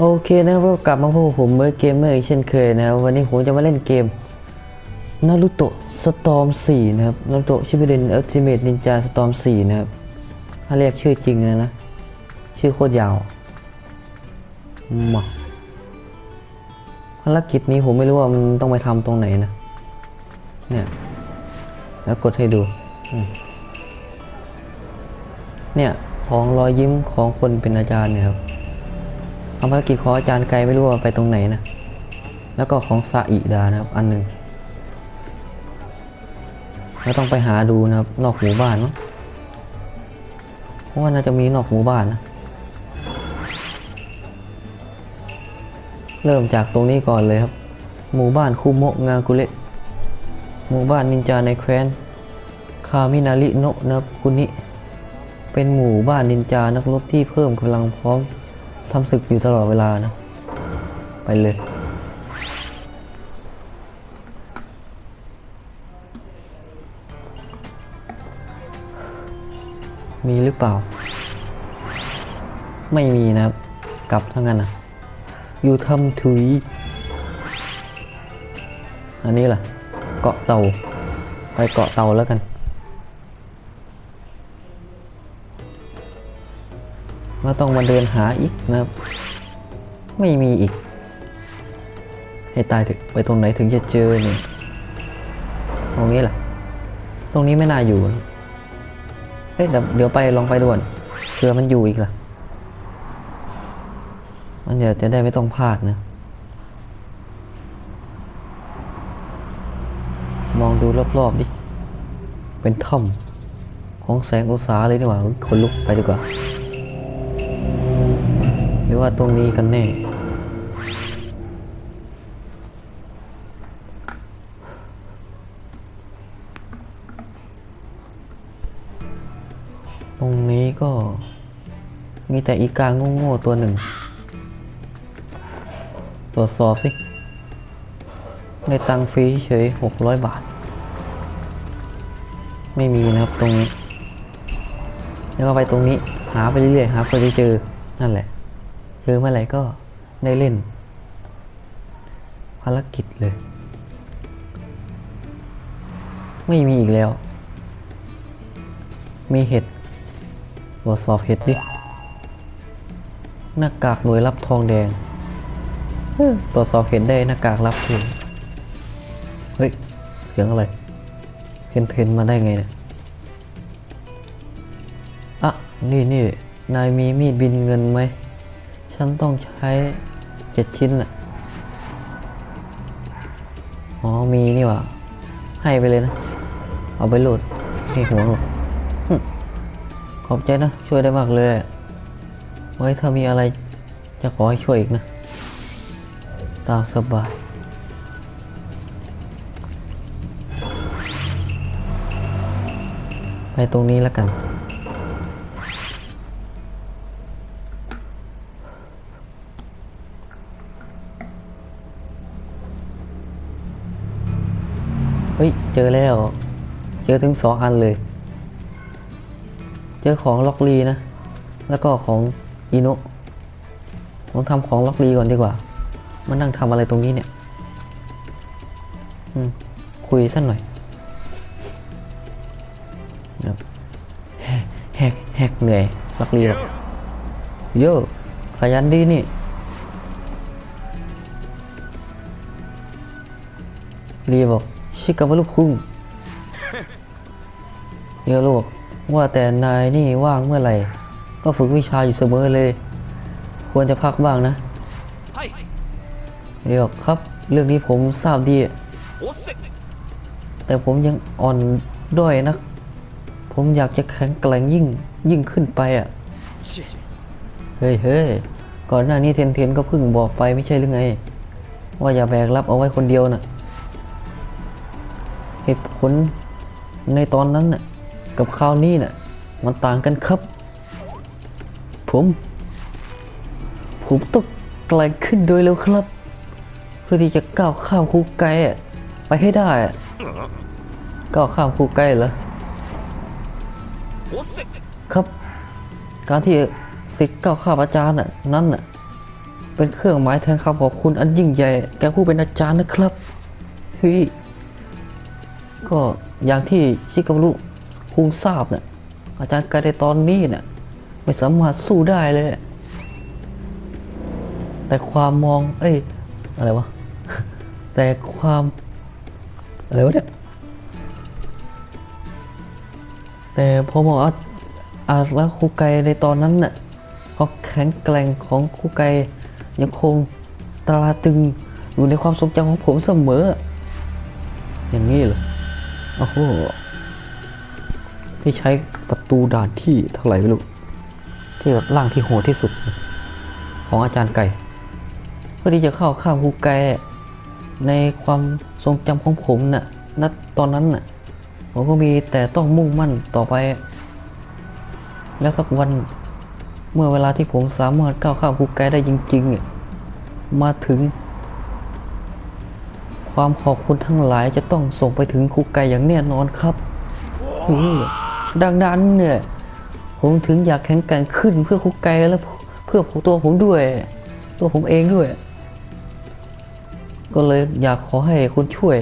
โอเคนะครับก็กลับมาพบกับผมเมื่อเกมเมอร์อีกเช่นเคยนะครับ วันนี้ผมจะมาเล่นเกมนารูโตะสตอม4นะครับนารูโตะชิบิเดนอัลติเมทนินจาสตอม4นะครับ ถ้าเรียกชื่อจริงนะนะ ชื่อโคตรยาวมาภารกิจนี้ผมไม่รู้ว่ามันต้องไปทำตรงไหนนะ เนี่ย แล้วกดให้ดู เนี่ย ของรอยยิ้มของคนเป็นอาจารย์เนี่ยครับ ทำภารกิจของอาจารย์ไกลไม่รู้ว่าไปตรงไหนนะ แล้วก็ของซาอิดานะครับ อันหนึ่งแล้วต้องไปหาดูนะครับ นอกหมู่บ้านมั้งเพราะว่าน่าจะมีนอกหมู่บ้านนะ เริ่มจากตรงนี้ก่อนเลยครับ หมู่บ้านคุโมะงากุเระหมู่บ้านนินจาในแคว้น คามินาริโนะนะครับคุนิเป็นหมู่บ้านนินจานักรบที่เพิ่มกำลังพร้อม ทำศึกอยู่ตลอดเวลานะ ไปเลย มีหรือเปล่า ไม่มีนะครับ กลับทั้งนั้นนะอยู่ทำถุย อันนี้ล่ะ เกาะเต่า ไปเกาะเต่าแล้วกัน เราต้องมาเดินหาอีกนะครับ ไม่มีอีก ให้ตายถึงไปตรงไหนถึงจะเจอเนี่ยตรงนี้แหละตรงนี้ไม่น่าอยู่เฮ้ยเดี๋ยวไปลองไปด่วนเผื่อมันอยู่อีกล่ะ มันเดี๋ยวจะได้ไม่ต้องพลาดนะ มองดูรอบๆดิ เป็นถ้ำของแสงอุตสาเลยดีกว่าคนลุกไปดีกว่า รือว่าตรงนี้กันแน่ ตรงนี้ก็ มีแต่อีกาโง่ๆตัวหนึ่ง ตรวจสอบสิในตังฟรีเฉยหกร้อยบาท ไม่มีนะครับตรงนี้ แล้วก็ไปตรงนี้ หาไปเรื่อยๆหาเพื่อจะเจอ นั่นแหละ เจอเมื่อไหร่ก็ได้เล่น ภารกิจเลย ไม่มีอีกแล้ว มีเห็ดตรวจสอบเห็ดดิ หน้ากากหน่วยรับทองแดงตรวจสอบเห็ดได้หน้ากากรับคืนเฮ้ย เสียงอะไร เพนเพนมาได้ไงเนี่ย อะ นี่นี่ นายมีมีดบินเงินไหม ฉันต้องใช้เจ็ดชิ้นน่ะ อ๋อ มีนี่ว่า ให้ไปเลยนะ เอาไปโหลดให้หัวหรอกขอบใจนะ ช่วยได้มากเลย ไว้ถ้ามีอะไรจะขอให้ช่วยอีกนะ ตามสบายไปตรงนี้แล้วกัน เฮ้ย เจอแล้ว เจอถึงสองอันเลย เจอของล็อกลีนะ แล้วก็ของอีโนะผมทำของล็อกลีก่อนดีกว่า มานั่งทำอะไรตรงนี้เนี่ย อืม คุยสักหน่อยแฮกแฮกแฮกเหนื่อยล็อกลีบอกโย่ขยันดีนี่ลีบอก ชื่กับว่าลูกคุ้งเยอะลูกว่าแต่นายนี่ว่างเมื่อไหร่ ก็ฝึกวิชาอยู่เสมอเลย ควรจะพักบ้างนะเดี๋ยวครับ เรื่องนี้ผมทราบดี แต่ผมยังอ่อนด้อยนะ ผมอยากจะแข็งแกร่งยิ่งยิ่งขึ้นไปอะ เฮ้ยเฮ้ยก่อนหน้านี้เทนเทนก็เพิ่งบอกไปไม่ใช่หรือไง ว่าอย่าแบกรับเอาไว้คนเดียวนะ่ะ หตุผลในตอนนั้นน่ะกับคราวนี้น่ะมันต่างกันครับ ผม ผมต้องไกลขึ้นโดยเร็วครับ เพื่อที่จะก้าวข้ามคูไกไปให้ได้ก้าวข้ามคูไกเหรอครับ การที่สิทธิ์ก้าวข้ามอาจารย์นั่นน่ะเป็นเครื่องหมายแทนคำขอบคุณอันยิ่งใหญ่แกผู้เป็นอาจารย์นะครับเฮ้ย ก็อย่างที่ชิการุคุงทราบเนี่ยอาจารย์กาในตอนนี้เนี่ยไม่สามารถสู้ได้เลย แต่ความมอง เอ้ย อะไรวะ แต่ความ อะไรวะเนี่ย แต่พอบอกว่าอาแล้วครูไกในตอนนั้นเน่ะความแข็งแกร่งของครูไกยังคงตราตึงอยู่ในความทรงจำของผมเสมอ อย่างนี้เหรอ โอ้โหที่ใช้ประตูด่านที่เท่าไหร่ไม่รู้ ที่แบบล่างที่โหดที่สุด ของอาจารย์ไก่ เพื่อที่จะเข้าข้ามครูไกในความทรงจำของผมน่ะณตอนนั้นน่ะ ผมก็มีแต่ต้องมุ่งมั่นต่อไป แล้วสักวันเมื่อเวลาที่ผมสามารถก้าวข้ามภูไกได้จริงๆเนี่ยมาถึง ความขอบคุณทั้งหลายจะต้องส่งไปถึงครูไกอย่างแน่นอนครับเออดังนั้นเนี่ยผมถึงอยากแข็งแกร่งขึ้นเพื่อครูไกและเพื่อตัวผมด้วย ตัวผมเองด้วย ก็เลยอยากขอให้คุณช่วย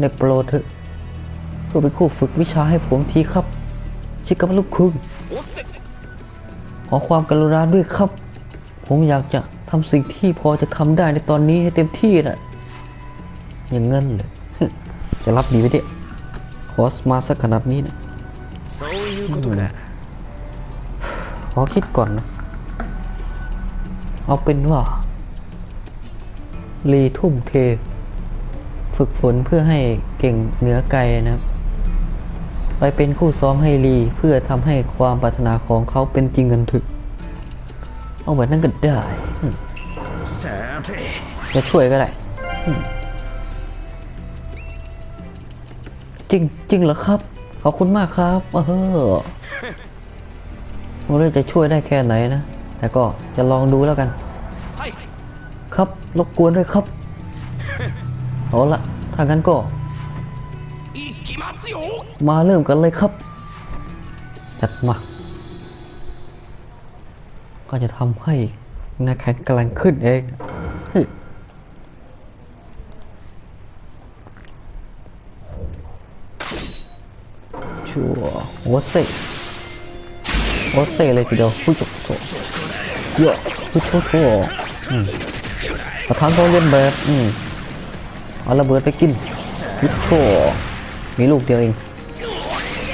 ในโปรดเถอะเพื่อเป็นคู่ฝึกวิชาให้ผมทีครับ ชิคามาลุคุงおせขอความกรุณาด้วยครับ ผมอยากจะทำสิ่งที่พอจะทำได้ในตอนนี้ให้เต็มที่น่ะ ยังเงินเลย จะรับดีไหมเนี่ยคอสมาสักขนาดนี้นะขอคิดก่อนนะ เอาเป็นว่า รีทุ่มเท ฝึกฝนเพื่อให้เก่งเหนือไกลนะครับ ไปเป็นคู่ซ้อมให้รีเพื่อทำให้ความปรารถนาของเขาเป็นจริงกันถึก เอาแบบนั้นก็ได้จะช่วยก็ได้ จริงจริงเหรอครับ ขอบคุณมากครับ เออไม่รู้จะช่วยได้แค่ไหนนะ แต่ก็จะลองดูแล้วกัน ครับรบกวนด้วยครับเอาละถ้างั้นก็ มาเริ่มกันเลยครับ จัดมาก็จะทำให้นายแข็งแกร่งขึ้นเอง ชัวร์โอเซ่โอเซ่เลยทีเดียวผู้จบโถเยอะผู้โถโถอืมประธานต้องเล่นแบบอืมเอาระเบิดไปกินพุทโธมีลูกเดียวเอง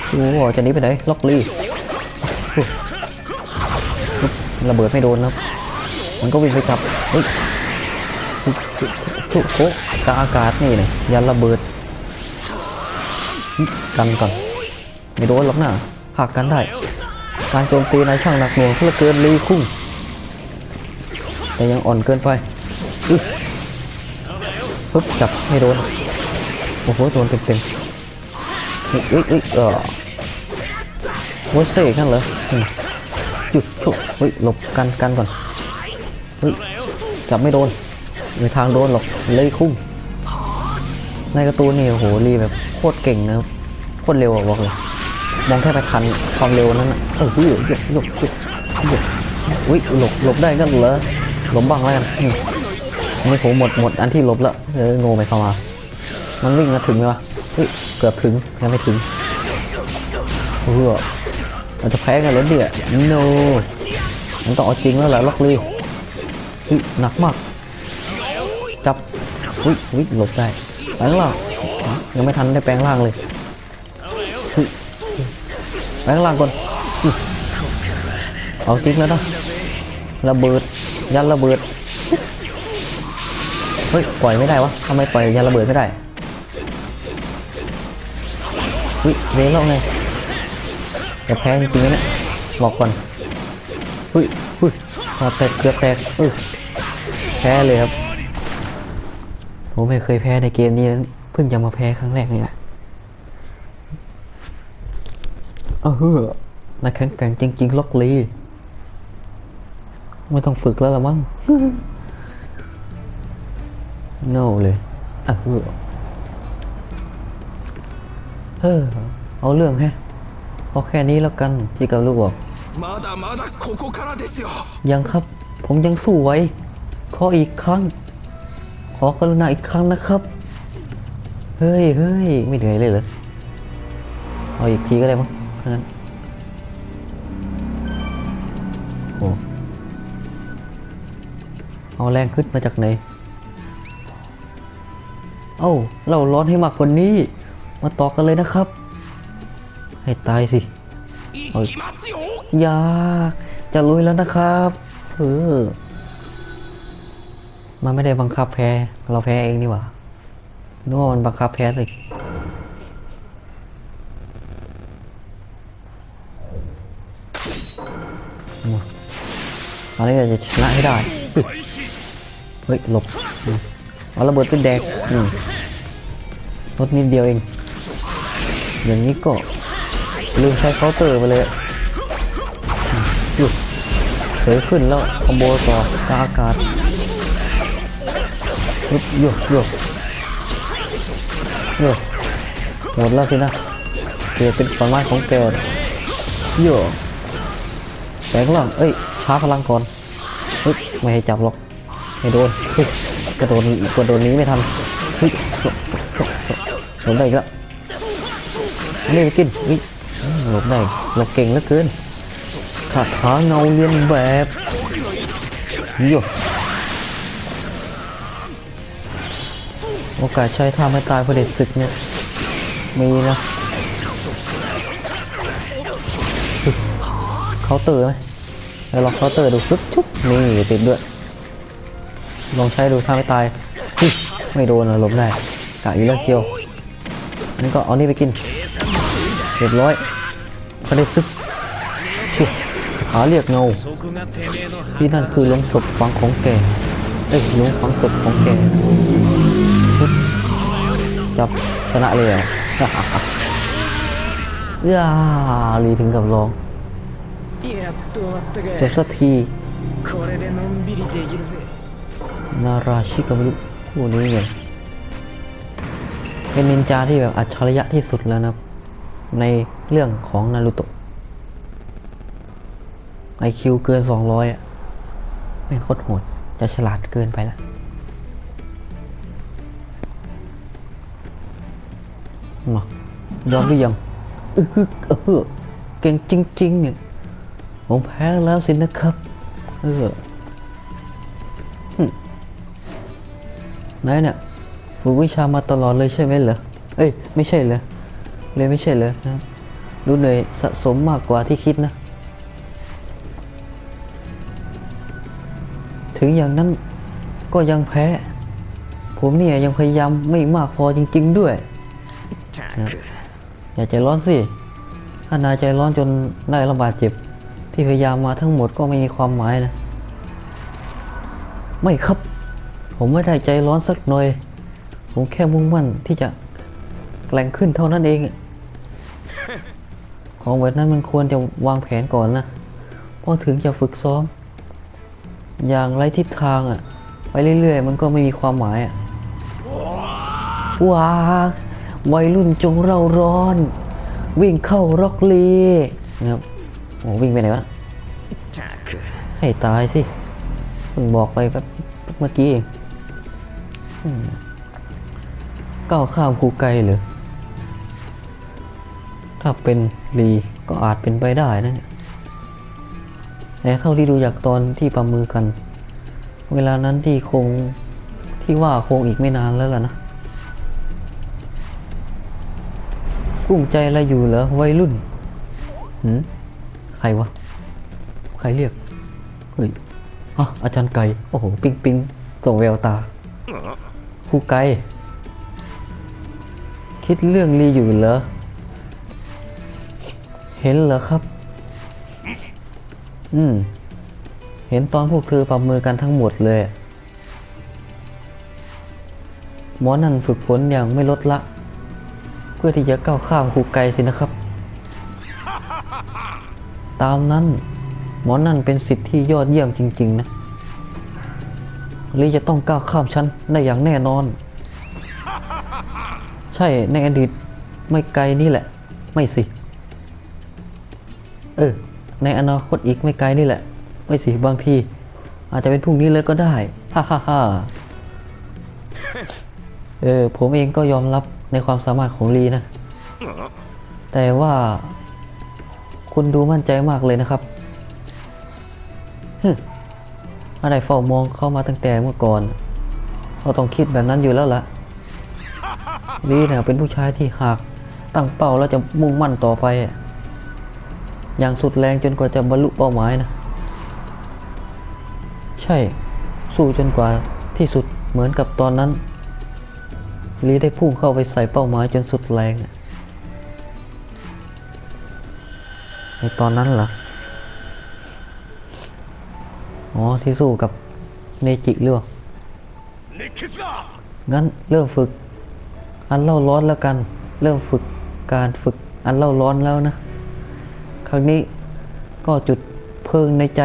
โอ้จะหนี้ไปไหนล็อกลี่ระเบิดไม่โดนนะครับ มันก็วิ่งไปกลับเฮ้ยทุกโคกกลาอากาศนี่เลยยันระเบิดกันก่อน ไม่โดนหรอกนะหักกันได้การโจมตีนายช่างหนักหน่วงเพื่อเกินลีคุ้งแต่ยังอ่อนเกินไปปึ๊บจับไม่โดน โอ้โหโดนเต็มๆอุ๊ยอุ๊ยอุ๊ยเออโอ้ยเซ่กันเหรอจุดชุบเฮ้ยหลบกันกันก่อนเฮ้ยจับไม่โดนไม่ทางโดนหรอกเลยคุ้งในกร์ตูนนี่โอ้โหรีแบบโคตรเก่งนะครับโคตรเร็วอะบอกเลย มองแค่ไปทันความเร็วนั้นนะเออหยกหยกหยกหยกอุ้ยหลบหลบได้ก็เหรอหลบบ้างแล้วกันอืมอันนี้ผมหมดหมดอันที่ลบแล้วเออโง่ไปเข้ามา มันวิ่งมาถึงไหมวะเฮ้ยเกือบถึงยังไม่ถึงเออเราจะแพ้กันแล้วเดี๋ย no มันต้องเอาจริงแล้วแหละล็อกลีเฮ้ยหนักมาก จับอุ้ยอุ้ยหลบได้แปลงร่างอ๋อยังไม่ทันได้แปลงร่างเลย แปลงร่างก่อนอุ๊ยเอาจริงแล้วนะระเบิดยันระเบิดเฮ้ยปล่อยไม่ได้วะทำไมปล่อยยันระเบิดไม่ได้วิเวแล้วไงจะแพ้จริงๆนะเนี่ยบอกก่อนหุ้ยหุ้ยมาแตกเกือบแตกเออแพ้เลยครับผมไม่เคยแพ้ในเกมนี้นะเพิ่งจะมาแพ้ครั้งแรกนี่แหละ เเออเฮ้อนักแข่งแกร่งจริงๆล็อกลี ไม่ต้องฝึกแล้วละมั้ง no เลยอ้าเฮ้อเออเอาเรื่องแฮะพอแค่นี้แล้วกันที่กับลูกบอกยังครับ ผมยังสู้ไว้ ขออีกครั้ง ขอกรุณาอีกครั้งนะครับ เฮ้ยเฮ้ยไม่เหนื่อยเลยเหรอ เอาอีกทีก็ได้มั้ง ขึ้น โอ้เอาแรงขึ้นมาจากไหน เอ้า เราร้อนให้มากกว่านี้ มาต่อกันเลยนะครับ ให้ตายสิอยากจะลุยแล้วนะครับเออมันไม่ได้บังคับแพ้ เราแพ้เองนี่หว่านึกว่ามันบังคับแพ้สิ มาตอนนี้เราจะชนะให้ได้เฮ้ย開始เฮ้ยหลบเอาระเบิดเป็นแดกอืมลดนิดเดียวเองอย่างนี้ก็ลืมใช้เคาน์เตอร์ไปเลยหยุดเสยขึ้นแล้วคอมโบต่อกาอากาศหยุบโยกโยกโยกหมดแล้วสินะเกิดเป็นฝันไม้ของแกโยก แปลงร่างเอ้ยช้าพลังก่อนเฮ้ยไม่ให้จับหรอกไม่โดนเฮ้ยกระโดดกระโดดนี้ไม่ทันเฮ้ยหลบได้อีกแล้วอันนี่ไปกินเฮ้ยหลบได้หลบเก่งเหลือเกินคาถาเงาเลียนแบบโยโอกาสใช้ท่าไม่ตายเพราะเด็กศึกเนี่ยมีนะ เคาน์เตอร์ไหมเลองเคาน์เตอร์ดูซุบชุบนี่ติดด้วยลองใช้ดูถ้าไม่ตายไม่โดนหลบได้กะอยู่เรื่องเคียวนี่ก็เอานี่ไปกินเรียบร้อยก็ได้ซุบหาเรียกเงาที่นั่นคือลงศพฝังของแกเอ้ยลงฝังศพของแกจับชนะเลยอะย่าลีถึงกับร้อง やっと終わった จบสักที これでのんびりできるぜ นาราชิกาไม่รู้คู่นี้ไงเป็นนินจาที่แบบอัจฉริยะที่สุดแล้วนะครับ ในเรื่องของนารูโตะไอคิวเกิน 200 อ่ะ ไม่งโคตรโหด จะฉลาดเกินไปละมายอมหรือยังอื้อฮึเออเก่งจริงๆเนี่ย ผมแพ้แล้วสินะครับ เออไหนเนี่ยฝึกวิชามาตลอดเลยใช่ไหมเหรอ เอ้ย ไม่ใช่เหรอ เลยไม่ใช่เหรอนะครับดูเหนื่อยสะสมมากกว่าที่คิดนะ ถึงอย่างนั้นก็ยังแพ้ ผมเนี่ยยังพยายามไม่มากพอจริง ๆ ด้วยたくอย่าใจร้อนสิ ถ้านายใจร้อนจนได้รับบาดเจ็บ ที่พยายามมาทั้งหมดก็ไม่มีความหมายนะ ไม่ครับ ผมไม่ได้ใจร้อนสักหน่อย ผมแค่มุ่งมั่นที่จะแกร่งขึ้นเท่านั้นเอง ของแบบนั้นมันควรจะวางแผนก่อนนะเพราะถึงจะฝึกซ้อม อย่างไรทิศทางอะไปเรื่อย ๆ มันก็ไม่มีความหมายอะว้าวัยรุ่นจงเร่าร้อน วิ่งเข้าร็อกลีนะครับ โอ้วิ่งไปไหนวะたくให้ตายสิเพิ่งบอกไปแบบเมื่อกี้เองอืมก้าวข้ามคูไกลเหรือ ถ้าเป็นลีก็อาจเป็นไปได้นะเนี่ยแต่เท่าที่ดูจากตอนที่ประมือกัน เวลานั้นที่คงที่ว่าคงอีกไม่นานแล้วล่ะนะกุ้มใจอะไรอยู่เหรอวัยรุ่นหืม ใครวะ ใครเรียก เฮ้ยอะอาจารย์ไก่ โอ้โห ปิงปิงส่งแววตาครูไก่คิดเรื่องลีอยู่เหรอ เห็นเหรอครับ อืม เห็นตอนพวกเธอประมือกันทั้งหมดเลยหมอนั่นฝึกฝนอย่างไม่ลดละ เพื่อที่จะก้าวข้ามครูไกสินะครับ ตามนั้น หมอนั่นเป็นสิทธิ์ที่ยอดเยี่ยมจริง ๆ นะลีจะต้องก้าวข้ามชั้นได้อย่างแน่นอน ใช่ในอดีตไม่ไกลนี่แหละ ไม่สิ เออ ในอนาคตอีกไม่ไกลนี่แหละ ไม่สิบางที อาจจะเป็นพรุ่งนี้เลยก็ได้ฮ่าฮ่าฮ่าเออ ผมเองก็ยอมรับในความสามารถของลีนะ แต่ว่า คุณดูมั่นใจมากเลยนะครับฮึอะไรเฝ้ามองเข้ามาตั้งแต่เมื่อก่อนเราต้องคิดแบบนั้นอยู่แล้วล่ะลีเนี่ยเป็นผู้ชายที่หากตั้งเป้าแล้วจะมุ่งมั่นต่อไป อย่างสุดแรงจนกว่าจะบรรลุเป้าหมายนะ ใช่ สู้จนกว่าที่สุดเหมือนกับตอนนั้นลีได้พุ่งเข้าไปใส่เป้าหมายจนสุดแรงอะ ในตอนนั้นเหรอ อ๋อ ที่สู้กับเนจิหรือเปล่างั้นเริ่มฝึก อันเล่าร้อนแล้วกัน เริ่มฝึกการฝึกอันเล่าร้อนแล้วนะ ครั้งนี้ก็จุดเพลิงในใจ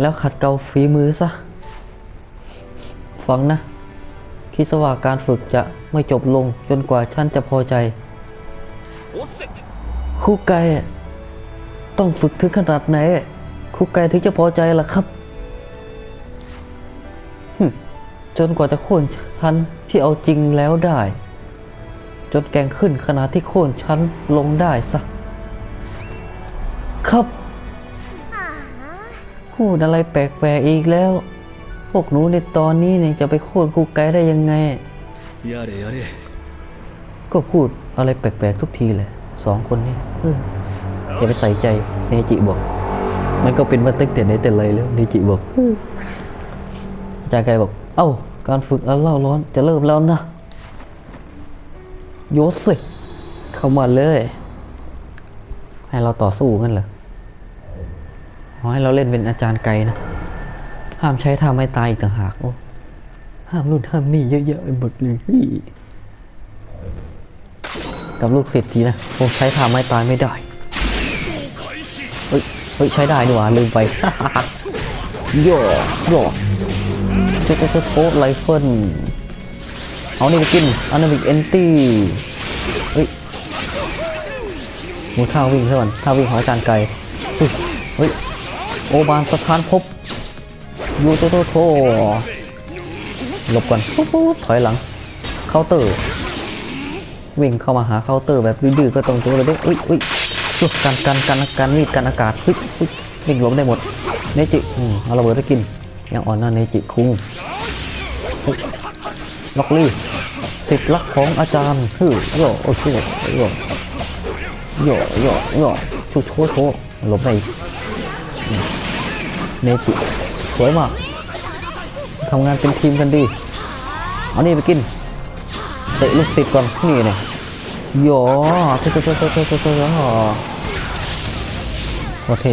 แล้วขัดเกลาฝีมือซะ ฟังนะ คิดสว่าการฝึกจะไม่จบลงจนกว่าท่านจะพอใจคู่ไก่ ต้องฝึกถึงขนาดไหนครูไก่ถึงจะพอใจล่ะครับจนกว่าจะโค่นชั้นที่เอาจริงแล้วได้ จนแกงขึ้นขนาดที่โค่นชั้นลงได้ซะครับพูดอะไรแปลกๆอีกแล้ว พวกหนูในตอนนี้เนี่ยจะไปโค่นครูไกได้ยังไงยาเรยาเยก็พูดอะไรแปลกๆทุกทีเลยสองคนนี้เออ อย่าไปใส่ใจเนจิบอก มันก็เป็นมาตั้งแต่ไหนแต่ไรแล้วเนจิบอกอาจารย์ไกบอก เอ้า การฝึกอันเล่าร้อนจะเริ่มแล้วนะโยสสิเข้ามาเลย ให้เราต่อสู้กันเหรอให้เราเล่นเป็นอาจารย์ไกลนะ ห้ามใช้ท่าไม้ตายอีกต่างหากโอ้ห้ามนู่นห้ามนี่เยอะแยะไปหมดเลยเฮ้ยกับลูกศิษย์ทีนะผมใช้ท่าไม้ตายไม่ได้ เฮ้ยเฮ้ยใช้ได้ดีหว่าลืมไป โย่โย่เจ๊เจ๊โค้ดไรเฟิลเอานี่ไปกินอันนั้นอีกเอนตี้เฮ้ยมูท่าวิ่งซะก่อนท่าวิ่งของอาจารย์ไกลเฮ้ยเฮ้ยโอบานสถานพบยูโตโตโตหลบก่อนปุ๊บถอยหลังเคาน์เตอร์วิ่งเข้ามาหาเคาน์เตอร์แบบดื้อๆก็ตรงตัวเลยเด้อุ้ยอุ้ย กันกันกันกันมีดกันอากาศเฮ้ยเฮ้ยวิ่งหลบได้หมดเนจิอืมเอาระเบิดไปกินยังอ่อนนะเนจิคุงล็อกลี่สิบลักของอาจารย์ฮึโยโอ้โหโยโยโยโยชูโชว์โชหลบได้เนจิสวยมากทำงานเป็นทีมกันดี เอานี่ไปกินเตะลูกศิษย์ก่อนนี่เนี่ย โยเตะเตะเตะเตะเตะเตะเตโอเค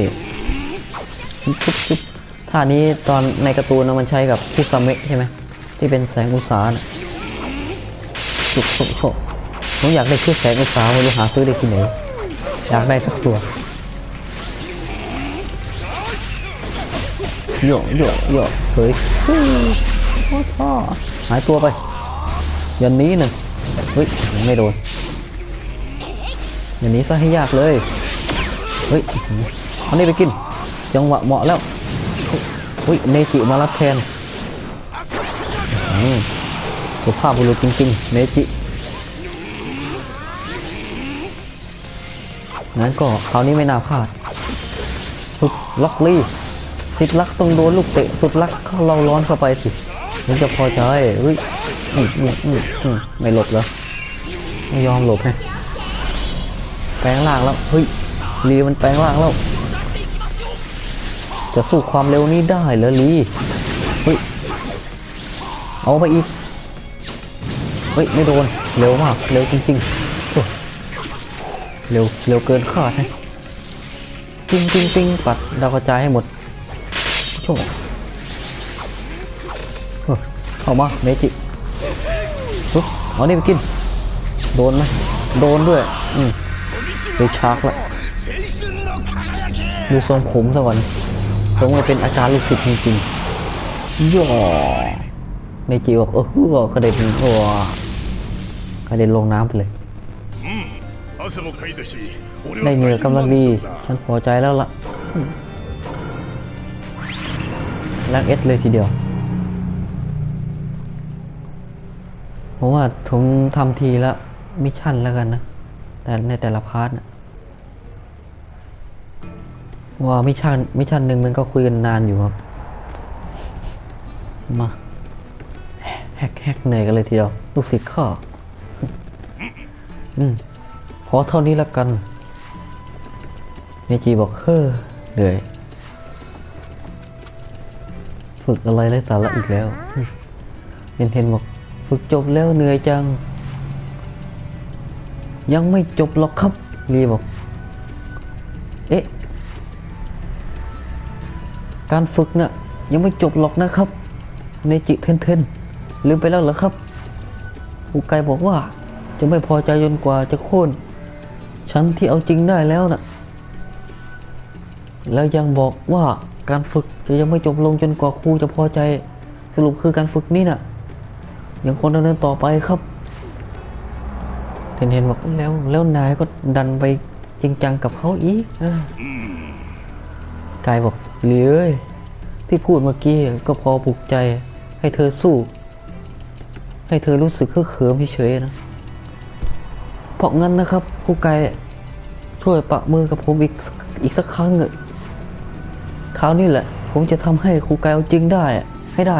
ชุบชุบท่านี้ตอนในการ์ตูนนะมันใช้กับคุซาเมะใช่ไหมที่เป็นแสงอุตสาห์น่ะชุบชุบชุบผมอยากได้ชุดแสงอุตสาห์ไม่รู้หาซื้อได้ที่ไหนอยากได้สักตัวโยโยโยสวยโอ้ชอหายตัวไปยันนี้หนึ่งเฮ้ยไม่โดน อยันนี้ซะให้ยากเลย เฮ้ยเอานี่ไปกิน จังหวะเหมาะแล้วเฮ้ยเนจิมารับแทนอืมสุภาพบุรุษจริงๆ เนจิงั้นก็คราวนี้ไม่น่าพลาดฮึบล็อกลี่สิบลักต้องโดนลูกเตะสุดลักเข้าเราร้อนเข้าไปสิมันจะพอใจเฮ้ยไม่หลบเหรอไม่ยอมหลบไง แปลงร่างแล้ว เฮ้ยลีมันแปลงร่างแล้ว จะสู้ความเร็วนี้ได้เหรอลีเฮ้ย เอาไปอีก เฮ้ย ไม่โดน เร็วมาก เร็วจริงๆเร็ว เร็วเกินคาดนะปิ้งปิ้งปิ้งปัดดาวกระจายให้หมดโชว์เข้ามา เมจิเอานี่ไปกิน โดนไหมโดนด้วย อืม เลยชักละดูทรงผมซะก่อนทงมันเป็นอาจารย์ลูกศิษย์จริงๆย่อในจีบอกเออหัวกระเด็นหัวกระเด็นลงน้ำไปเลยในเนือกำลังดี ฉันพอใจแล้วล่ะแรกเอสเลยทีเดียวเพราะว่าผงทำทีละมิชชั่นแล้วกันนะ แต่ในแต่ละพาร์ทนะว่ามิชชั่นมิชชั่นหนึ่งมันก็คุยกันนานอยู่ครับ มาแฮกแฮกเหนื่อยกันเลยทีเดียว ลูกศิษย์ข้าอืมพอเท่านี้ละกัน เมจีบอกเฮ้อเหนื่อย ฝึกอะไรไร้สาระอีกแล้ว เทนเทนบอก ฝึกจบแล้วเหนื่อยจัง ยังไม่จบหรอกครับรีบอก เอ๊ะ การฝึกน่ะยังไม่จบหรอกนะครับ เนจิเทนเทนลืมไปแล้วเหรอครับอูไกบอกว่าจะไม่พอใจจนกว่าจะโค่นฉันที่เอาจริงได้แล้วน่ะ แล้วยังบอกว่าการฝึกจะยังไม่จบลงจนกว่าครูจะพอใจ สรุปคือการฝึกนี่น่ะยังควรดำเนินต่อไปครับ เทนเทนบอกแล้วแล้วนายก็ดันไปจริงจังกับเขาอีกกายบอกเหลือที่พูดเมื่อกี้ก็พอปลุกใจ ให้เธอสู้ ให้เธอรู้สึกคือเขิมเฉยๆนะ เพราะงั้นนะครับครูไก่ช่วยปะมือกับผมอีกอีกสักครั้งเถอะคราวนี้แหละ ผมจะทำให้ครูไก่เอาจริงได้ ให้ได้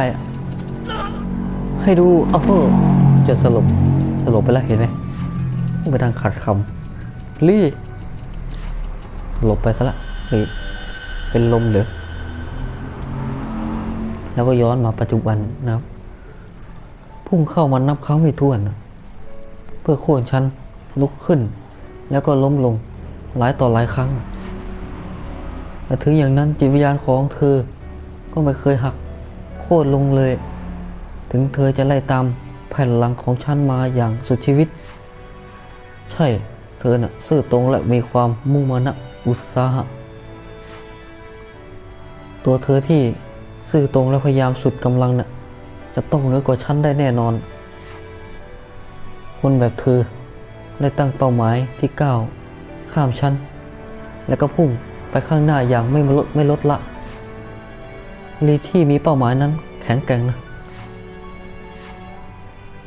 ให้ดูอ้าวจะสลบสลบไปแล้วเห็นไหม พูดไปทางขัดคำลี่ หลบไปซะละนี่เป็นลมเหรือแล้วก็ย้อนมาปัจจุบันนะครับ พุ่งเข้ามานับครั้งไม่ถ้วน เพื่อโค่นชั้นลุกขึ้น แล้วก็ล้มลงหลายต่อหลายครั้งแต่ถึงอย่างนั้นจิตวิญญาณของเธอ ก็ไม่เคยหักโค่นลงเลย ถึงเธอจะไล่ตามแผ่นหลังของฉันมาอย่างสุดชีวิต ใช่ เธอน่ะซื่อตรงและมีความมุ่งมั่นอุตสาหะ ตัวเธอที่ซื่อตรงและพยายามสุดกำลังน่ะจะต้องเหนือกว่าฉันได้แน่นอน คนแบบเธอได้ตั้งเป้าหมายที่ก้าวข้ามฉันแล้วก็พุ่งไปข้างหน้าอย่างไม่ลดไม่ลดละ ลีที่มีเป้าหมายนั้นแข็งแกร่งนะ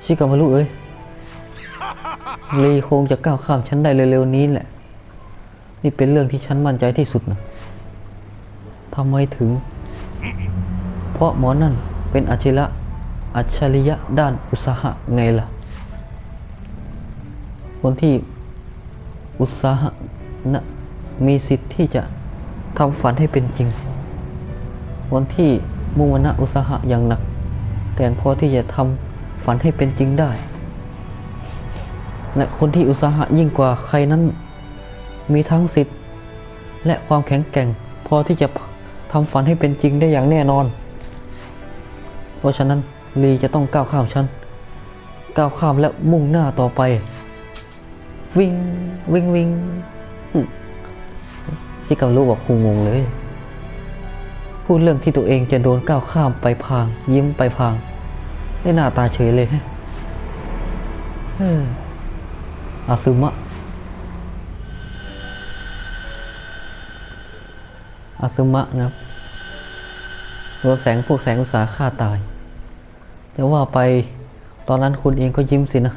ชิกามารุเอ้ย ลีคงจะก้าวข้ามฉันได้เร็วๆนี้แหละ นี่เป็นเรื่องที่ฉันมั่นใจที่สุดนะทำไมถึง เพราะหมอนั่นเป็นอัจฉริยะอัจฉริยะด้านอุตสาหะไงล่ะ คนที่อุตสาหะนะมีสิทธิ์ที่จะทำฝันให้เป็นจริง คนที่มุ่งมั่นอุตสาหะอย่างหนัก แต่งพอที่จะทำฝันให้เป็นจริงได้ และคนที่อุตสาหะยิ่งกว่าใครนั้น มีทั้งสิทธิ์ และความแข็งแกร่ง พอที่จะทำฝันให้เป็นจริงได้อย่างแน่นอน เพราะฉะนั้นลีจะต้องก้าวข้ามฉันก้าวข้ามและมุ่งหน้าต่อไป วิ่งวิ่งวิ่งชิคารุบอกคงงงเลย พูดเรื่องที่ตัวเองจะโดนก้าวข้ามไปพาง ยิ้มไปพางได้หน้าตาเฉยเลยฮะ อาซึมะอาซึมะนะครับโดนแสงพวกแสงอุตสาห์ฆ่าตายแต่ว่าไปตอนนั้นคุณเองก็ยิ้มสินะ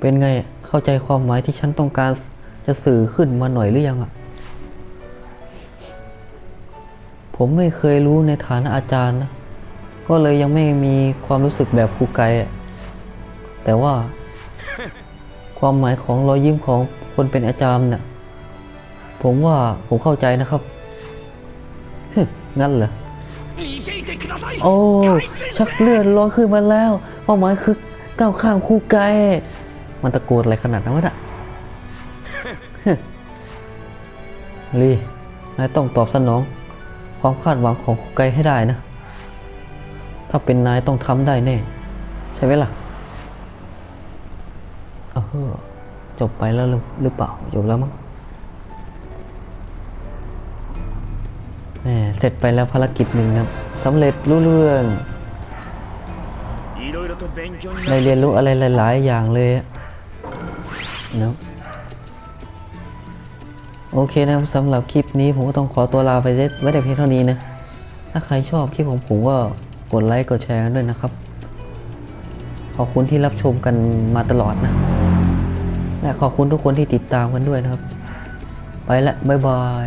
เป็นไงเข้าใจความหมายที่ฉันต้องการจะสื่อขึ้นมาหน่อยหรือยังอะผมไม่เคยรู้ในฐานะอาจารย์นะ ก็เลยยังไม่มีความรู้สึกแบบครูไกอะแต่ว่า ความหมายของรอยยิ้มของคนเป็นอาจารย์เนะ่ยผมว่าผมเข้าใจนะครับ งั้นเหรอ โอ้ชักเลือดร้อนขึ้นมาแล้วความหมายคือก้าวข้ามคู่ไกลมันตะโกนอะไรขนาดนั้นวะลีนายต้องตอบสนอง ความคาดหวังของคู่ไกลให้ได้นะ ถ้าเป็นนายต้องทำได้แน่ ใช่ไหมล่ะ ก็จบไปแล้วหรือเปล่า จบแล้วมั้งแหมเสร็จไปแล้วภารกิจหนึ่งนะสำเร็จรู้เรื่องได้เรียนรู้อะไรหลาย ๆ อย่างเลยเนาะโอเคนะครับสำหรับคลิปนี้ผมก็ต้องขอตัวลาไปไว้แต่เพียงเท่านี้นะ ถ้าใครชอบคลิปของผมก็กดไลค์กดแชร์กันด้วยนะครับ ขอบคุณที่รับชมกันมาตลอดนะ และขอบคุณทุกคนที่ติดตามกันด้วยนะครับ ไปละบ๊ายบาย